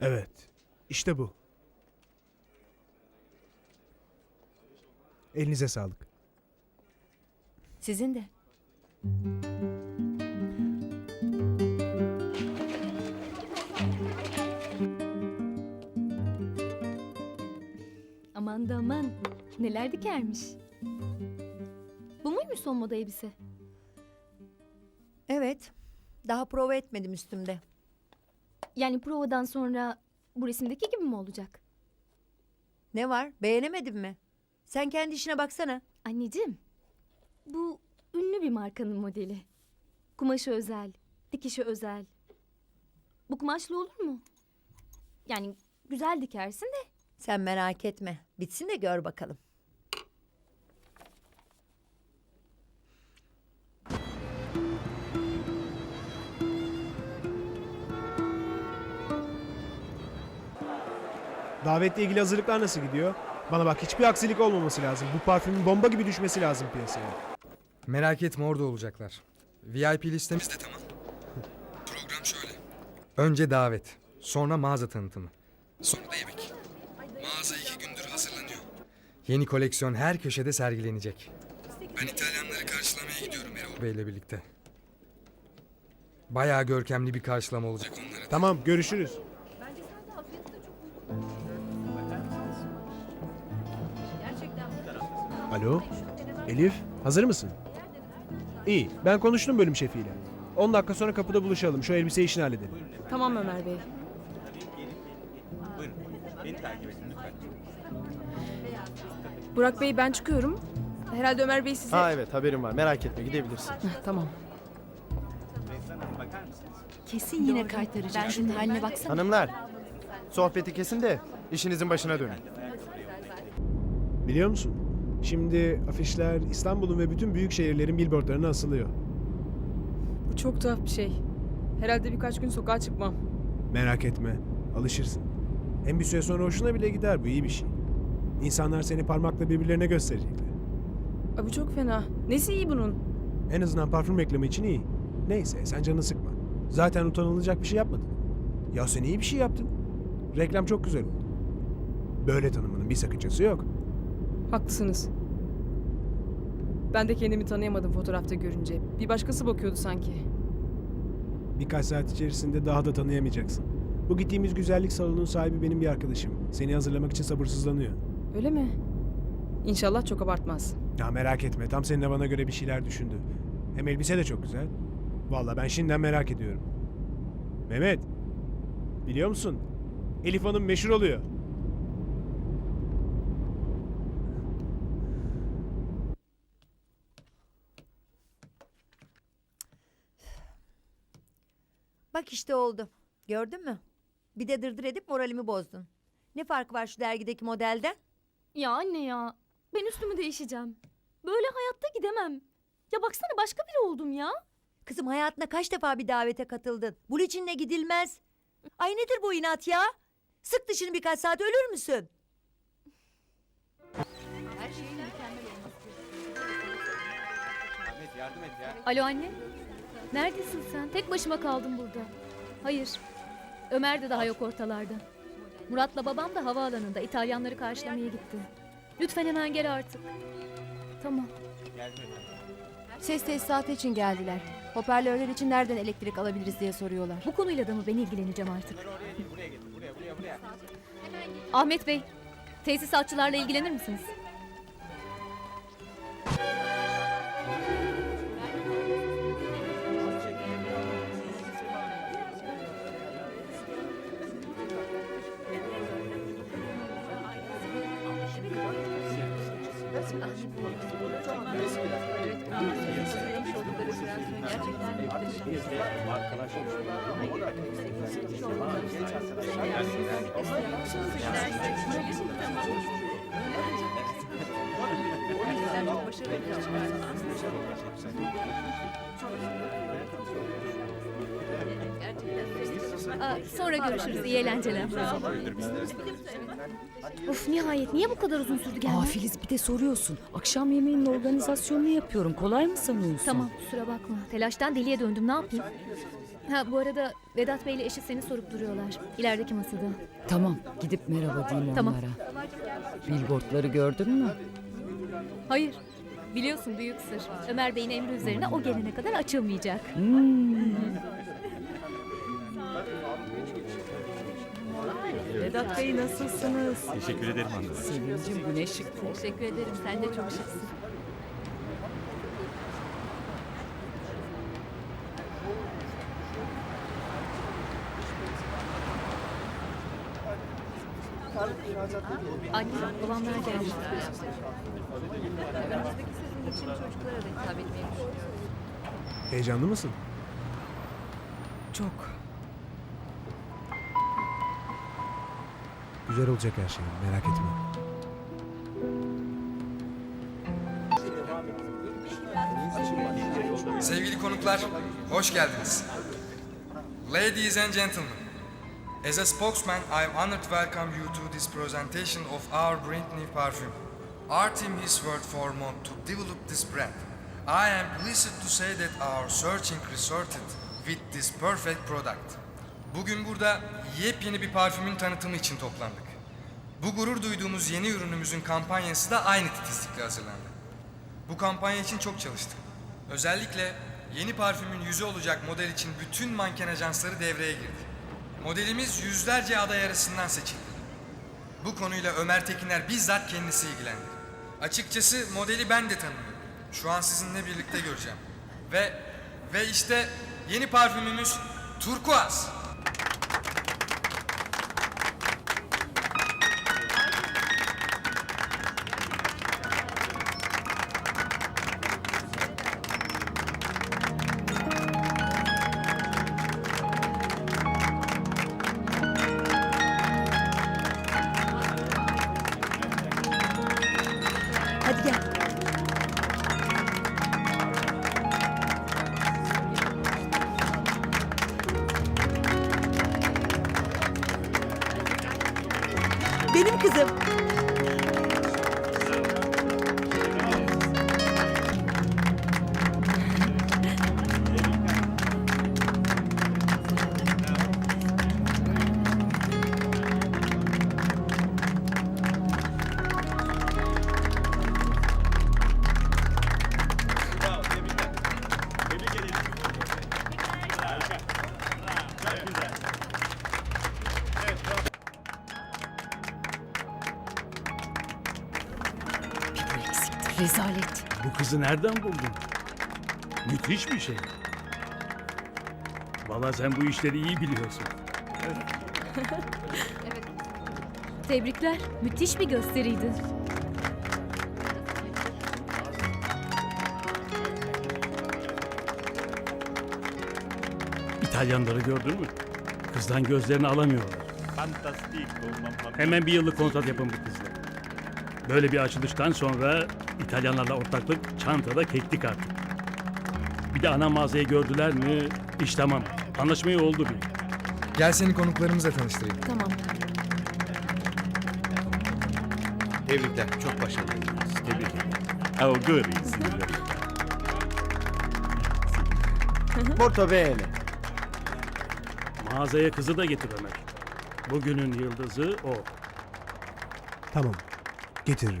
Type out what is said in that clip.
Evet. İşte bu. Elinize sağlık. Sizin de. Aman da aman. Neler dikermiş. Bu muymuş son moda elbise? Evet. Daha prova etmedim üstümde. Yani provadan sonra bu resimdeki gibi mi olacak? Ne var? Beğenemedin mi? Sen kendi işine baksana. Anneciğim, bu ünlü bir markanın modeli. Kumaşı özel, dikişi özel. Bu kumaşlı olur mu? Yani güzel dikersin de. Sen merak etme. Bitsin de gör bakalım. Davetle ilgili hazırlıklar nasıl gidiyor? Bana bak hiçbir aksilik olmaması lazım. Bu parfümün bomba gibi düşmesi lazım piyasaya. Merak etme orada olacaklar. VIP listemiz de tamam. Program şöyle. Önce davet, sonra mağaza tanıtımı, sonra da yemek. Mağaza iki gündür hazırlanıyor. Yeni koleksiyon her köşede sergilenecek. Ben İtalyanları karşılamaya gidiyorum Erol Bey'le birlikte. Bayağı görkemli bir karşılama olacak onlara. Tamam görüşürüz. Alo? Elif hazır mısın? İyi ben konuştum bölüm şefiyle. 10 dakika sonra kapıda buluşalım. Şu elbise işini halledelim. Tamam Ömer Bey. Burak Bey ben çıkıyorum. Herhalde Ömer Bey size... Ha evet haberim var merak etme gidebilirsin. Heh, tamam. Kesin yine kaytaracak. Ben şunun haline baksana. Hanımlar sohbeti kesin de işinizin başına dönün. Biliyor musun? Şimdi afişler İstanbul'un ve bütün büyük şehirlerin billboardlarına asılıyor. Bu çok tuhaf bir şey. Herhalde birkaç gün sokağa çıkmam. Merak etme, alışırsın. Hem bir süre sonra hoşuna bile gider, bu iyi bir şey. İnsanlar seni parmakla birbirlerine gösterecekler. Aa, bu çok fena. Nesi iyi bunun? En azından parfüm reklamı için iyi. Neyse, sen canını sıkma. Zaten utanılacak bir şey yapmadın. Ya sen iyi bir şey yaptın. Reklam çok güzel oldu. Böyle tanımının bir sakıncası yok. Haklısınız. Ben de kendimi tanıyamadım fotoğrafta görünce. Bir başkası bakıyordu sanki. Birkaç saat içerisinde daha da tanıyamayacaksın. Bu gittiğimiz güzellik salonunun sahibi benim bir arkadaşım. Seni hazırlamak için sabırsızlanıyor. Öyle mi? İnşallah çok abartmaz. Ya merak etme, tam senin bana göre bir şeyler düşündü. Hem elbise de çok güzel. Vallahi ben şimdiden merak ediyorum. Mehmet, biliyor musun? Elif Hanım meşhur oluyor. Bak işte oldu. Gördün mü? Bir de dırdır edip moralimi bozdun. Ne farkı var şu dergideki modelden? Ya anne ya, ben üstümü değişeceğim. Böyle hayatta gidemem. Ya baksana başka biri oldum ya. Kızım hayatına kaç defa bir davete katıldın? Bu içinle gidilmez. Ay nedir bu inat ya? Sık dişini birkaç saat ölür müsün? Alo anne. Neredesin sen? Tek başıma kaldım burada. Hayır. Ömer de daha yok ortalarda. Murat'la babam da havaalanında İtalyanları karşılamaya gitti. Lütfen hemen gel artık. Tamam. Ses tesisatı için geldiler. Hoparlörler için nereden elektrik alabiliriz diye soruyorlar. Bu konuyla da mı ben ilgileneceğim artık? Ahmet Bey, tesisatçılarla ilgilenir misiniz? Aa, Sonra görüşürüz. İyi eğlenceler. Of nihayet niye bu kadar uzun sürdü gelmen? Aa Filiz bir de soruyorsun. Akşam yemeğinin organizasyonunu yapıyorum. Kolay mı sanıyorsun? Tamam kusura bakma. Telaştan deliye döndüm ne yapayım? Ha bu arada Vedat Bey ile eşi seni sorup duruyorlar. İlerideki masada. Tamam gidip merhaba diyeyim Tamam. onlara. Billboardları gördün mü? Hayır. Biliyorsun büyük sır. Ömer Bey'in emri üzerine o gelene kadar açılmayacak. Vedat Bey nasılsınız? Teşekkür ederim hanım. Sevincim bu ne şık. Teşekkür ederim. Sen de çok şıksın. Anne, babamlar geldi. Heyecanlı mısın? Çok. Güzel olacak her şey. Merak etme. Sevgili konuklar, hoş geldiniz. Ladies and gentlemen, as a spokesman, I am honored to welcome you to this presentation of our brand new perfume. Our team has worked for months to develop this brand. I am pleased to say that our searching resulted with this perfect product. Bugün burada yepyeni bir parfümün tanıtımı için toplandık. Bu gurur duyduğumuz yeni ürünümüzün kampanyası da aynı titizlikle hazırlandı. Bu kampanya için çok çalıştım. Özellikle yeni parfümün yüzü olacak model için bütün manken ajansları devreye girdi. Modelimiz yüzlerce aday arasından seçildi. Bu konuyla Ömer Tekiner bizzat kendisi ilgilendi. Açıkçası modeli ben de tanımıyorum. Şu an sizinle birlikte göreceğim. Ve ve işte yeni parfümümüz Turkuaz. Kızım. Rezalet. Bu kızı nereden buldun? Müthiş bir şey. Vallahi sen bu işleri iyi biliyorsun. Tebrikler. Müthiş bir gösteriydi. İtalyanları gördün mü? Kızdan gözlerini alamıyorlar. Hemen bir yıllık kontrat yapın bu kızla. Böyle bir açılıştan sonra İtalyanlarla ortaklık çantada keklik artık. Bir de ana mağazayı gördüler mi iş tamam. Anlaşmayı oldu bile. Gel seni konuklarımızla tanıştırayım. Tamam. Tebrikler. Çok başarılıydınız. Tebrik ederim. Oh good. Molto bene. Mağazaya kızı da getir Ömer. Bugünün yıldızı o. Tamam. Getiririm.